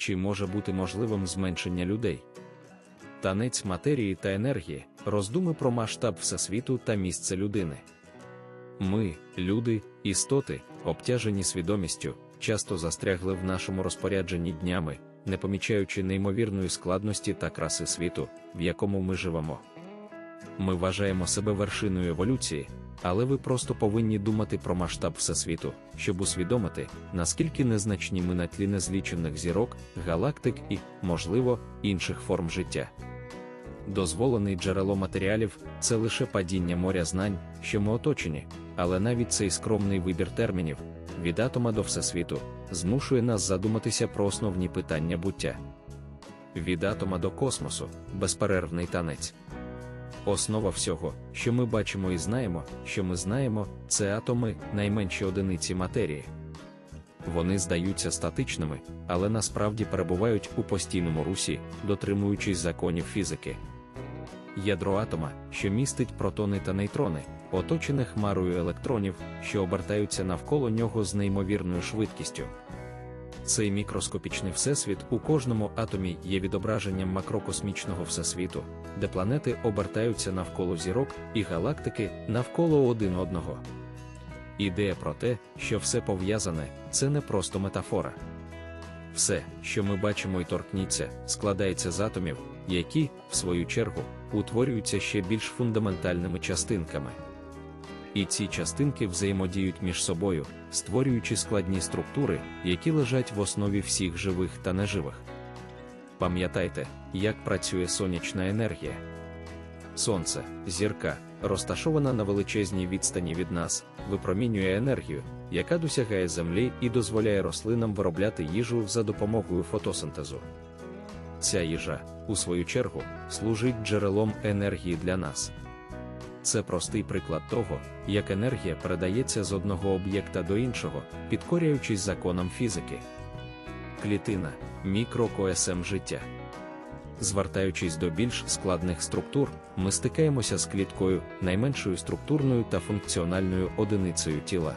чи може бути можливим зменшення людей. Танець матерії та енергії, роздуми про масштаб всесвіту та місце людини. Ми, люди, істоти, обтяжені свідомістю, часто застрягли в нашому розпорядженні днями, не помічаючи неймовірної складності та краси світу, в якому ми живемо. Ми вважаємо себе вершиною еволюції, але ви просто повинні думати про масштаб всесвіту, щоб усвідомити, наскільки незначні ми на тлі незлічених зірок, галактик і, можливо, інших форм життя. Дозволений джерело матеріалів це лише падіння моря знань, що ми оточені, але навіть цей скромний вибір термінів від атома до всесвіту змушує нас задуматися про основні питання буття. Від атома до космосу безперервний танець. Основа всього, що ми бачимо і знаємо, що ми знаємо, це атоми найменші одиниці матерії. Вони здаються статичними, але насправді перебувають у постійному русі, дотримуючись законів фізики. Ядро атома, що містить протони та нейтрони, оточене хмарою електронів, що обертаються навколо нього з неймовірною швидкістю. Цей мікроскопічний всесвіт у кожному атомі є відображенням макрокосмічного всесвіту, де планети обертаються навколо зірок і галактики навколо один одного. Ідея про те, що все пов'язане, це не просто метафора. Все, що ми бачимо і торкніться, складається з атомів, які, в свою чергу, утворюються ще більш фундаментальними частинками. І ці частинки взаємодіють між собою, створюючи складні структури, які лежать в основі всіх живих та неживих. Пам'ятайте, як працює сонячна енергія. Сонце, зірка, розташована на величезній відстані від нас, випромінює енергію, яка досягає землі і дозволяє рослинам виробляти їжу за допомогою фотосинтезу. Ця їжа, у свою чергу, служить джерелом енергії для нас. Це простий приклад того, як енергія передається з одного об'єкта до іншого, підкорюючись законам фізики. Клітина мікрокоесем життя. Звертаючись до більш складних структур, ми стикаємося з кліткою, найменшою структурною та функціональною одиницею тіла.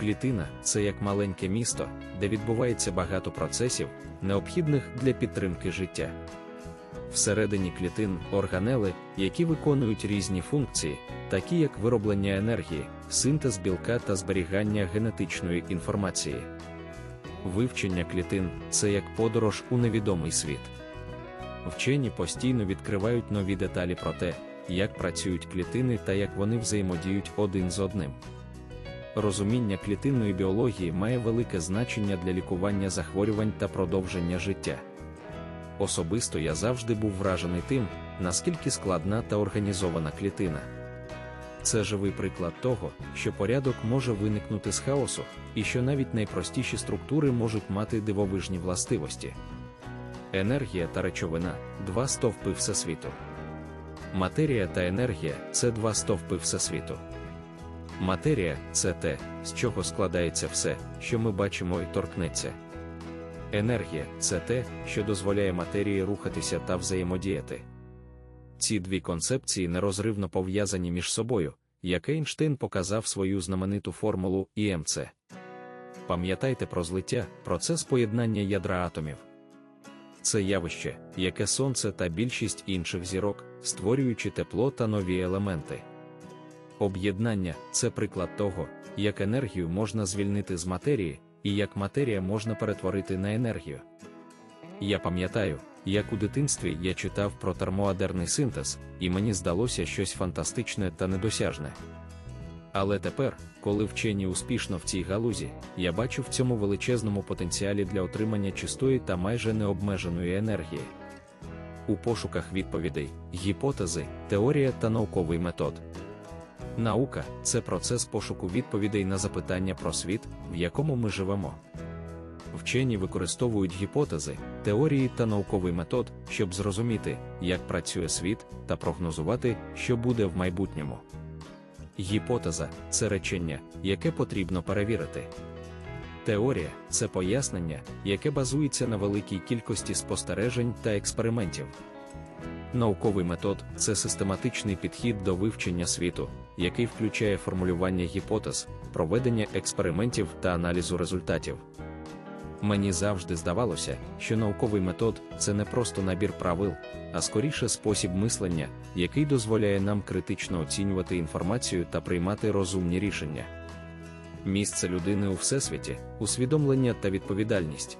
Клітина це як маленьке місто, де відбувається багато процесів, необхідних для підтримки життя. Всередині клітин органели, які виконують різні функції, такі як вироблення енергії, синтез білка та зберігання генетичної інформації. Вивчення клітин це як подорож у невідомий світ. Вчені постійно відкривають нові деталі про те, як працюють клітини та як вони взаємодіють один з одним. Розуміння клітинної біології має велике значення для лікування захворювань та продовження життя. Особисто я завжди був вражений тим, наскільки складна та організована клітина. Це живий приклад того, що порядок може виникнути з хаосу, і що навіть найпростіші структури можуть мати дивовижні властивості. Енергія та речовина два стовпи всесвіту. Матерія та енергія це два стовпи всесвіту. Матерія це те, з чого складається все, що ми бачимо і торкнеться. Енергія це те, що дозволяє матерії рухатися та взаємодіяти. Ці дві концепції нерозривно пов'язані між собою, як Ейнштейн показав свою знамениту формулу ІМЦ. Пам'ятайте про злиття, процес поєднання ядра атомів. Це явище, яке сонце та більшість інших зірок, створюючи тепло та нові елементи. Об'єднання це приклад того, як енергію можна звільнити з матерії, і як матерія можна перетворити на енергію. Я пам'ятаю, як у дитинстві я читав про термоадерний синтез, і мені здалося щось фантастичне та недосяжне. Але тепер, коли вчені успішно в цій галузі, я бачу в цьому величезному потенціалі для отримання чистої та майже необмеженої енергії. У пошуках відповідей, гіпотези, теорія та науковий метод. Наука це процес пошуку відповідей на запитання про світ, в якому ми живемо. Вчені використовують гіпотези, теорії та науковий метод, щоб зрозуміти, як працює світ, та прогнозувати, що буде в майбутньому. Гіпотеза це речення, яке потрібно перевірити. Теорія це пояснення, яке базується на великій кількості спостережень та експериментів. Науковий метод це систематичний підхід до вивчення світу, який включає формулювання гіпотез, проведення експериментів та аналізу результатів. Мені завжди здавалося, що науковий метод це не просто набір правил, а скоріше спосіб мислення, який дозволяє нам критично оцінювати інформацію та приймати розумні рішення. Місце людини у всесвіті, усвідомлення та відповідальність.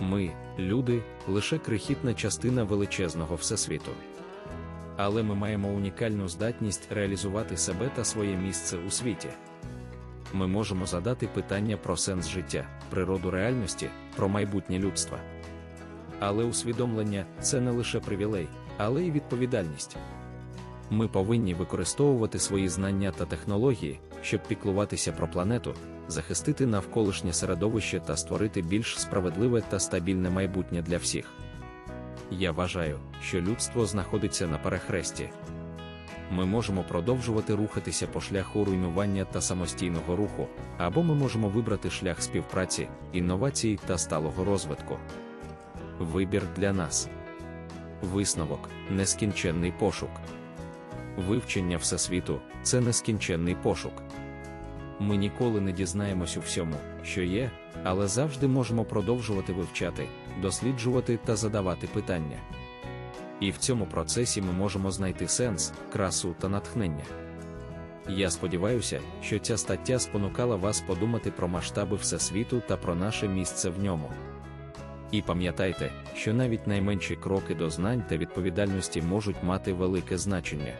Ми, люди, лише крихітна частина величезного всесвіту. Але ми маємо унікальну здатність реалізувати себе та своє місце у світі. Ми можемо задати питання про сенс життя, природу реальності, про майбутнє людства. Але усвідомлення це не лише привілей, але й відповідальність. Ми повинні використовувати свої знання та технології, щоб піклуватися про планету, захистити навколишнє середовище та створити більш справедливе та стабільне майбутнє для всіх. Я вважаю, що людство знаходиться на перехресті. Ми можемо продовжувати рухатися по шляху руйнування та самостійного руху, або ми можемо вибрати шлях співпраці, інновацій та сталого розвитку. Вибір для нас. Висновок нескінченний пошук. Вивчення всесвіту це нескінченний пошук. Ми ніколи не дізнаємось у всьому, що є, але завжди можемо продовжувати вивчати, досліджувати та задавати питання. І в цьому процесі ми можемо знайти сенс, красу та натхнення. Я сподіваюся, що ця стаття спонукала вас подумати про масштаби Всесвіту та про наше місце в ньому. І пам'ятайте, що навіть найменші кроки до знань та відповідальності можуть мати велике значення.